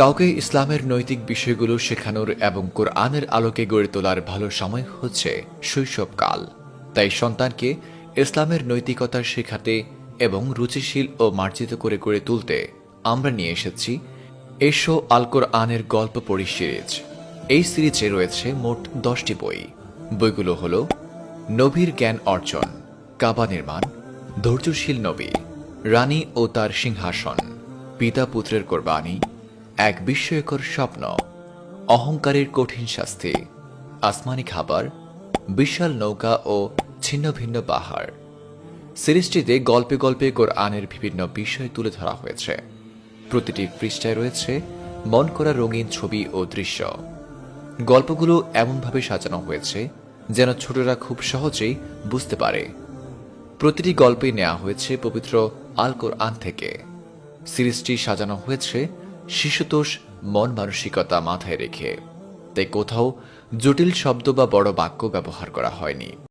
কাউকে ইসলামের নৈতিক বিষয়গুলো শেখানোর এবং কোরআনের আলোকে গড়ে তোলার ভালো সময় হচ্ছে শৈশবকাল। তাই সন্তানকে ইসলামের নৈতিকতা শেখাতে এবং রুচিশীল ও মার্জিত করে গড়ে তুলতে আমরা নিয়ে এসেছি এসো আল কোরআনের গল্প পড়ি সিরিজ এই সিরিজে রয়েছে মোট দশটি বই। বইগুলো হল নবীর জ্ঞান অর্জন, কাবা নির্মাণ, ধৈর্যশীল নবী, রানী ও তার সিংহাসন, পিতা পুত্রের কোরবানি এক বিস্ময়কর স্বপ্ন, অহংকারের কঠিন শাস্তি, আসমানি খাবার, বিশাল নৌকা ও ছিন্ন ভিন্ন পাহাড়। সিরিজটিতে গল্পে গল্পে কোরআনের বিভিন্ন বিষয় তুলে ধরা হয়েছে। প্রতিটি পৃষ্ঠায় রয়েছে মন করা রঙিন ছবি ও দৃশ্য। গল্পগুলো এমনভাবে সাজানো হয়েছে যেন ছোটরা খুব সহজেই বুঝতে পারে। প্রতিটি গল্পে নেওয়া হয়েছে পবিত্র আল কোরআন থেকে। সিরিজটি সাজানো হয়েছে শিশুতোষ মন মানসিকতা মাথায় রেখে, তাই কোথাও জটিল শব্দ বা বড় বাক্য ব্যবহার করা হয়নি।